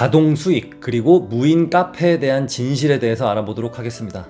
자동 수익 그리고 무인 카페에 대한 진실에 대해서 알아보도록 하겠습니다.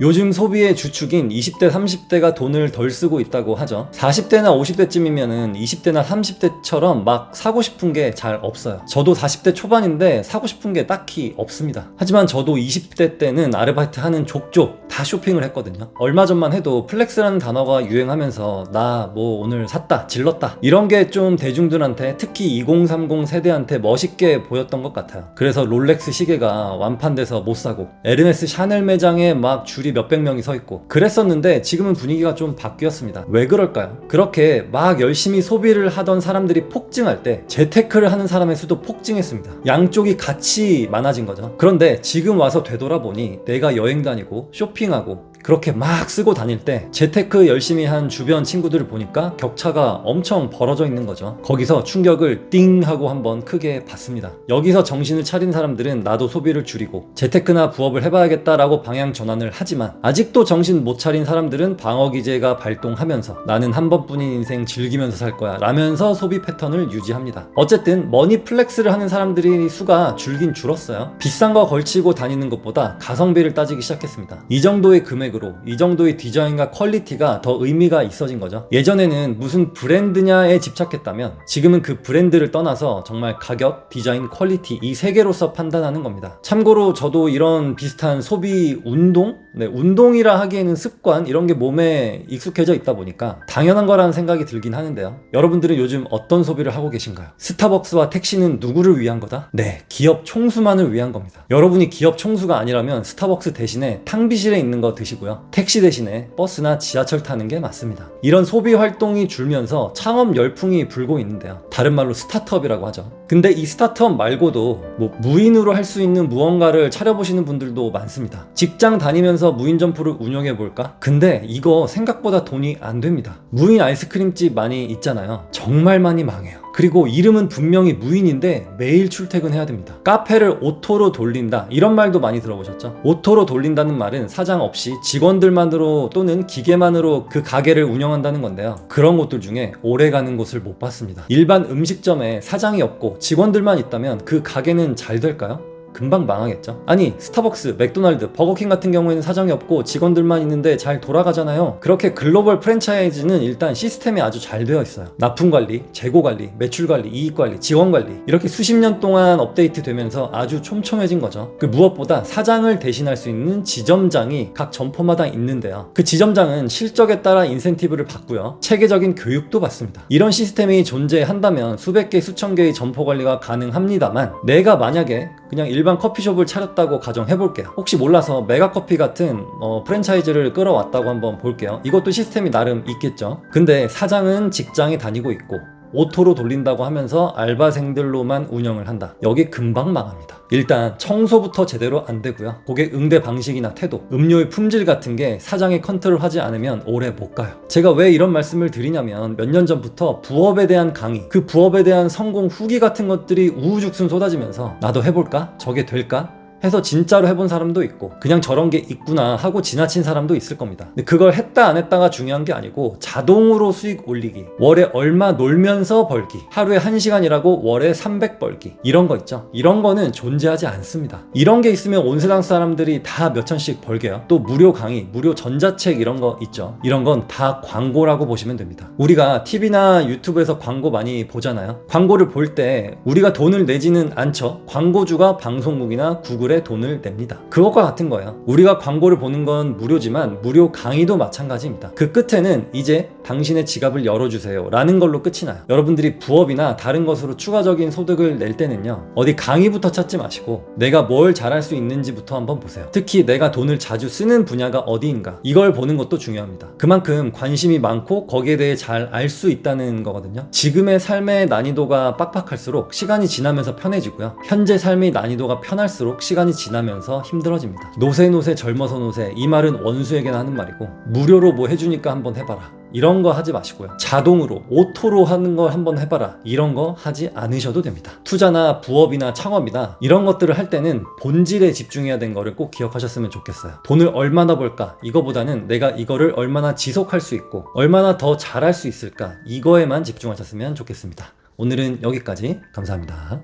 요즘 소비의 주축인 20대, 30대가 돈을 덜 쓰고 있다고 하죠. 40대나 50대쯤이면은 20대나 30대처럼 막 사고 싶은 게 잘 없어요. 저도 40대 초반인데 사고 싶은 게 딱히 없습니다. 하지만 저도 20대 때는 아르바이트 하는 족족 다 쇼핑을 했거든요. 얼마 전만 해도 플렉스라는 단어가 유행하면서 나 뭐 오늘 샀다, 질렀다. 이런 게 좀 대중들한테 특히 2030 세대한테 멋있게 보였던 것 같아요. 그래서 롤렉스 시계가 완판돼서 못 사고 에르메스 샤넬 매장에 막 줄이 몇백 명이 서 있고 그랬었는데 지금은 분위기가 좀 바뀌었습니다. 왜 그럴까요? 그렇게 막 열심히 소비를 하던 사람들이 폭증할 때 재테크를 하는 사람의 수도 폭증했습니다. 양쪽이 같이 많아진 거죠. 그런데 지금 와서 되돌아보니 내가 여행 다니고 쇼핑하고 그렇게 막 쓰고 다닐 때 재테크 열심히 한 주변 친구들을 보니까 격차가 엄청 벌어져 있는 거죠. 거기서 충격을 띵 하고 한번 크게 받습니다. 여기서 정신을 차린 사람들은 나도 소비를 줄이고 재테크나 부업을 해봐야겠다라고 방향 전환을 하지만 아직도 정신 못 차린 사람들은 방어 기제가 발동하면서 나는 한 번뿐인 인생 즐기면서 살 거야 라면서 소비 패턴을 유지합니다. 어쨌든 머니 플렉스를 하는 사람들이 수가 줄긴 줄었어요. 비싼 거 걸치고 다니는 것보다 가성비를 따지기 시작했습니다. 이 정도의 금액으로 이 정도의 디자인과 퀄리티가 더 의미가 있어진 거죠. 예전에는 무슨 브랜드냐에 집착했다면 지금은 그 브랜드를 떠나서 정말 가격, 디자인, 퀄리티 이 세 개로서 판단하는 겁니다. 참고로 저도 이런 비슷한 소비 운동? 네, 운동이라 하기에는 습관 이런 게 몸에 익숙해져 있다 보니까 당연한 거라는 생각이 들긴 하는데요. 여러분들은 요즘 어떤 소비를 하고 계신가요? 스타벅스와 택시는 누구를 위한 거다? 네, 기업 총수만을 위한 겁니다. 여러분이 기업 총수가 아니라면 스타벅스 대신에 탕비실에 있는 거 드시고 요. 택시 대신에 버스나 지하철 타는 게 맞습니다. 이런 소비 활동이 줄면서 창업 열풍이 불고 있는데요. 다른 말로 스타트업이라고 하죠. 근데 이 스타트업 말고도 뭐 무인으로 할 수 있는 무언가를 차려보시는 분들도 많습니다. 직장 다니면서 무인 점포를 운영해 볼까? 근데 이거 생각보다 돈이 안 됩니다. 무인 아이스크림집 많이 있잖아요. 정말 많이 망해요. 그리고 이름은 분명히 무인인데 매일 출퇴근해야 됩니다. 카페를 오토로 돌린다 이런 말도 많이 들어보셨죠? 오토로 돌린다는 말은 사장 없이 직원들만으로 또는 기계만으로 그 가게를 운영한다는 건데요. 그런 곳들 중에 오래 가는 곳을 못 봤습니다. 일반 음식점에 사장이 없고 직원들만 있다면 그 가게는 잘 될까요? 금방 망하겠죠. 아니 스타벅스, 맥도날드, 버거킹 같은 경우에는 사장이 없고 직원들만 있는데 잘 돌아가잖아요. 그렇게 글로벌 프랜차이즈는 일단 시스템이 아주 잘 되어 있어요. 납품 관리, 재고 관리, 매출 관리, 이익 관리, 지원 관리 이렇게 수십 년 동안 업데이트 되면서 아주 촘촘해진 거죠. 그 무엇보다 사장을 대신할 수 있는 지점장이 각 점포마다 있는데요. 그 지점장은 실적에 따라 인센티브를 받고요. 체계적인 교육도 받습니다. 이런 시스템이 존재한다면 수백 개, 수천 개의 점포 관리가 가능합니다만 내가 만약에 그냥 일반 커피숍을 차렸다고 가정해볼게요. 혹시 몰라서 메가커피 같은 어, 프랜차이즈를 끌어왔다고 한번 볼게요. 이것도 시스템이 나름 있겠죠. 근데 사장은 직장에 다니고 있고 오토로 돌린다고 하면서 알바생들로만 운영을 한다. 여기 금방 망합니다. 일단 청소부터 제대로 안 되고요. 고객 응대 방식이나 태도, 음료의 품질 같은 게 사장이 컨트롤하지 않으면 오래 못 가요. 제가 왜 이런 말씀을 드리냐면 몇 년 전부터 부업에 대한 강의, 그 부업에 대한 성공 후기 같은 것들이 우후죽순 쏟아지면서 나도 해볼까? 저게 될까? 해서 진짜로 해본 사람도 있고 그냥 저런 게 있구나 하고 지나친 사람도 있을 겁니다. 근데 그걸 했다 안 했다가 중요한 게 아니고 자동으로 수익 올리기, 월에 얼마 놀면서 벌기, 하루에 1시간이라고 월에 300 벌기 이런 거 있죠. 이런 거는 존재하지 않습니다. 이런 게 있으면 온 세상 사람들이 다 몇 천씩 벌게요. 또 무료 강의, 무료 전자책 이런 거 있죠. 이런 건 다 광고라고 보시면 됩니다. 우리가 TV나 유튜브에서 광고 많이 보잖아요. 광고를 볼 때 우리가 돈을 내지는 않죠. 광고주가 방송국이나 구글 구글에 돈을 냅니다. 그것과 같은 거예요. 우리가 광고를 보는 건 무료지만 무료 강의도 마찬가지입니다. 그 끝에는 이제 당신의 지갑을 열어주세요 라는 걸로 끝이 나요. 여러분들이 부업이나 다른 것으로 추가적인 소득을 낼 때는요. 어디 강의부터 찾지 마시고 내가 뭘 잘할 수 있는지부터 한번 보세요. 특히 내가 돈을 자주 쓰는 분야가 어디인가 이걸 보는 것도 중요합니다. 그만큼 관심이 많고 거기에 대해 잘 알 수 있다는 거거든요. 지금의 삶의 난이도가 빡빡할수록 시간이 지나면서 편해지고요. 현재 삶의 난이도가 편할수록 시간 시간이 지나면서 힘들어집니다. 노세 노세 젊어서 노세 이 말은 원수에게나 하는 말이고 무료로 뭐 해주니까 한번 해봐라. 이런 거 하지 마시고요. 자동으로, 오토로 하는 걸 한번 해봐라. 이런 거 하지 않으셔도 됩니다. 투자나 부업이나 창업이나 이런 것들을 할 때는 본질에 집중해야 되는 거를 꼭 기억하셨으면 좋겠어요. 돈을 얼마나 벌까? 이거보다는 내가 이거를 얼마나 지속할 수 있고, 얼마나 더 잘할 수 있을까? 이거에만 집중하셨으면 좋겠습니다. 오늘은 여기까지 감사합니다.